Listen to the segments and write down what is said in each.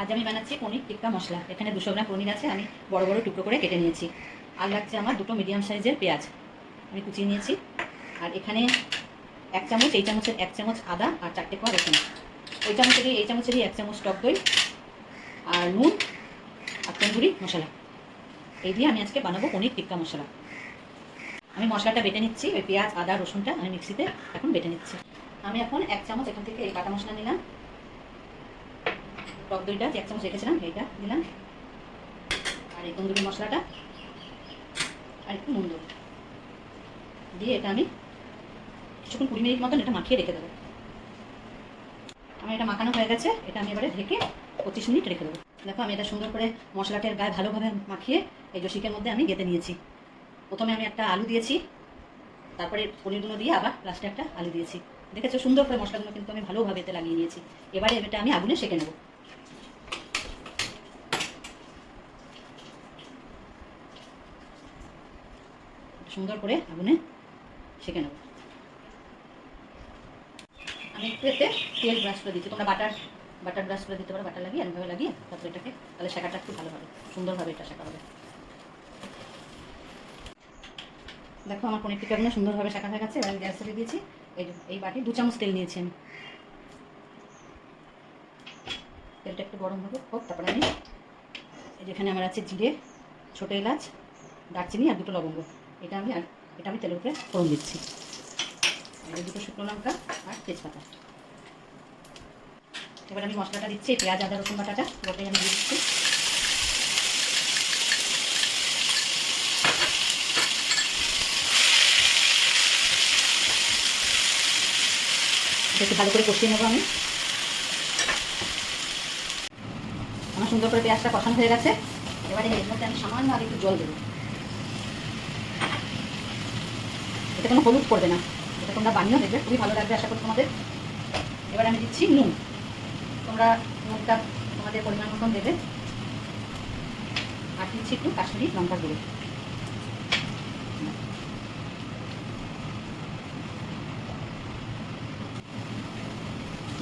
আজ আমি বানাচ্ছি পনির টিক্কা মশলা। এখানে দুশো গ্রাম পনির আছে, আমি বড় বড় টুকরো করে কেটে নিয়েছি। আর লাগছে আমার দুটো মিডিয়াম সাইজের পেঁয়াজ। আমি কুচিয়ে নিয়েছি। আর এখানে এক চামচ, এই চামচের এক চামচ আদা আর চারটে কোয়া রসুন। ওই চামচেরই, এই চামচেরই এক চামচ টক দই আর নুন আর তন্দুরি মশলা। এই দিয়ে আমি আজকে বানাবো পনির টিক্কা মশলা। আমি মশলাটা বেটে নিচ্ছি, ওই পেঁয়াজ, আদা, রসুনটা আমি মিক্সিতে এখন বেটে নিচ্ছি। আমি এখন এক চামচ এখান থেকে এই কাটা মশলা নিলাম। টক দইটা এক চামচ রেখেছিলাম এইটা দিলাম। আর এই তন্দুরি মশলাটা, আর একটু নুন দিয়ে এটা আমি কিছুক্ষণ কুড়ি মিনিট মতন এটা মাখিয়ে রেখে দেবো। আমার এটা মাখানো হয়ে গেছে, এটা আমি এবারে ঢেকে পঁচিশ মিনিট রেখে দেবো। দেখো, আমি এটা সুন্দর করে মশলাটার গায়ে ভালোভাবে মাখিয়ে এই জসিকের মধ্যে আমি গেঁথে নিয়েছি। প্রথমে আমি একটা আলু দিয়েছি, তারপরে পনিরগুলো দিয়ে আবার লাস্টে একটা আলু দিয়েছি। দেখেছ? সুন্দর করে মশলাগুলো কিন্তু আমি ভালোভাবে এতে লাগিয়ে নিয়েছি। এবারে এটা আমি আগুনে সেঁকে নেব। সুন্দর করে আগুনে সেঁকে নেব। আমি একটু এতে তেল ব্রাশ করে দিচ্ছি। তোমরা বাটার বাটার ব্রাশ করে দিতে পারো বাটার লাগিয়ে এমনভাবে লাগিয়ে তারপরে এটাকে তাহলে শেখাটা একটু ভালো হবে, সুন্দরভাবে এটা শেখা হবে। দেখো আমার পনির টিকাগুলো সুন্দরভাবে শেখা হয়ে গেছে আমি গ্যাস দিয়েছি। এই এই বাটি দু চামচ তেল নিয়েছি আমি। তেলটা একটু গরম হবে, হোক, তারপরে আমি এই যেখানে আমার আছে জিরে, ছোটো এলাচ, দারচিনি আর দুটো লবঙ্গ। এটা আমি এটা আমি তেলের উপরে ফোড়ন দিচ্ছি। দুটো শুকনো লঙ্কা আর তেজপাতা। এবার আমি মশলাটা দিচ্ছি, পেঁয়াজ, আদা, রসুন বাটাটা ওটাই আমি দিচ্ছি। একটু ভালো করে কষিয়ে নেব আমি। আমার সুন্দর করে পেঁয়াজটা কষানো হয়ে গেছে। এবারে এর মধ্যে আমি সামান্য আর একটু জল দেবো। এটা কোনো হলুদ পড়বে না। এটা তোমরা বানিয়েও দেখবে, খুবই ভালো লাগবে, আশা করি তোমাদের। এবার আমি দিচ্ছি নুন। তোমরা নুনটা তোমাদের পরিমাণ মতন দেবে। আর দিচ্ছি একটু কাশ্মীরি লঙ্কা গুঁড়ো।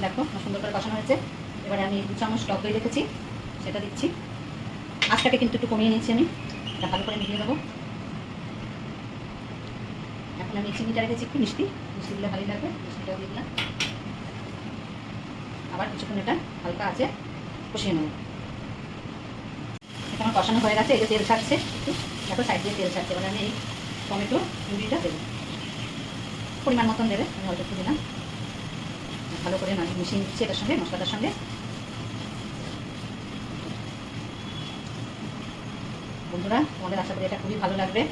দেখো সুন্দর করে কষানো হয়েছে। এবারে আমি দু চামচ টক দই রেখেছি, সেটা দিচ্ছি। আজটাকে কিন্তু একটু কমিয়ে নিয়েছি আমি। এটা ভালো করে মিলিয়ে দেবো আমি চিনিটা রেখেছি, একটু মিষ্টি। মিষ্টি দিলে ভালোই লাগবে, মিষ্টিটাও দিয়ে দিলাম আবার কিছুক্ষণ এটা হালকা আছে কষিয়ে নেব। এটা আমার কষানো হয়ে গেছে যে তেল ছাড়ছে একটু। দেখো সাইড দিয়ে তেল ছাড়ছে, এবার আমি এই টমেটো পিউরিটা দেবো। পরিমাণ মতন দেবে, আমি অল্প একটু দিলাম। ভালো করে মাঝে মিশিয়ে নিচ্ছি এটার সঙ্গে, মশলাটার সঙ্গে। বন্ধুরা, তোমাদের আশা করি এটা খুবই ভালো লাগবে।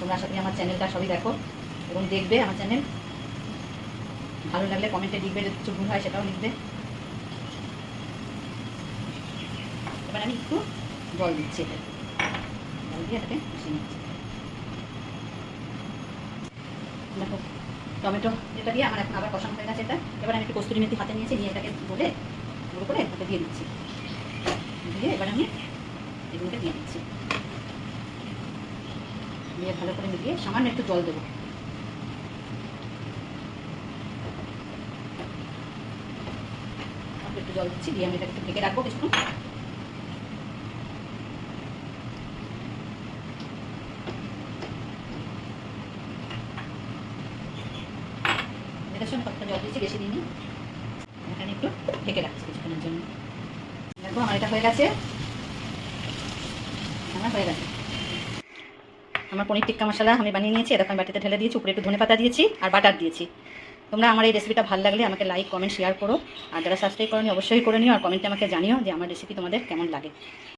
তোমরা করি আমার চ্যানেলটা সবই দেখো এবং দেখবে আমার চ্যানেল। ভালো লাগলে কমেন্টে লিখবে যদি কিছু ভুল হয় সেটাও লিখবে। এবার আমি একটু জল দিচ্ছি এটা জল দিয়ে এটাকে মিশিয়ে নিচ্ছি। দেখো, টমেটো এটা দিয়ে আমার এখন আবার কষানো হয়ে গেছে এটা। এবার আমি একটু কস্তুরি মেথি হাতে নিয়েছি, নিয়ে এটাকে বলে গুঁড়ো করে এটাকে দিয়ে দিচ্ছি। দিয়ে এবার আমি এগুলোকে দিয়ে দিচ্ছি। ভালো করে মিলিয়ে সামান্য একটু জল দেবো। একটু জল দিচ্ছি, দিয়ে আমি এটাকে একটু ঢেকে রাখব কিছুক্ষণ। আমি কতটা জল দিচ্ছি বেশি দিইনি। এখানে একটু ঢেকে রাখছি কিছুক্ষণের জন্য। দেখো, আমার এটা হয়ে গেছে। আমার হয়ে গেছে। আমার পনির টিক্কা মশলা আমি বানিয়ে নিয়েছি, এরকম বাটিতে ঢেলে দিয়েছি, উপরে একটু ধনে পাতা দিয়েছি আর বাটার দিয়েছি। তোমরা আমার এই রেসিপিটা ভালো লাগলে আমাকে লাইক কমেন্ট শেয়ার করো। আর যারা সাবস্ক্রাইব করো অবশ্যই করে নিও আর কমেন্টে আমাকে জানিও যে আমার রেসিপি তোমাদের কেমন লাগে।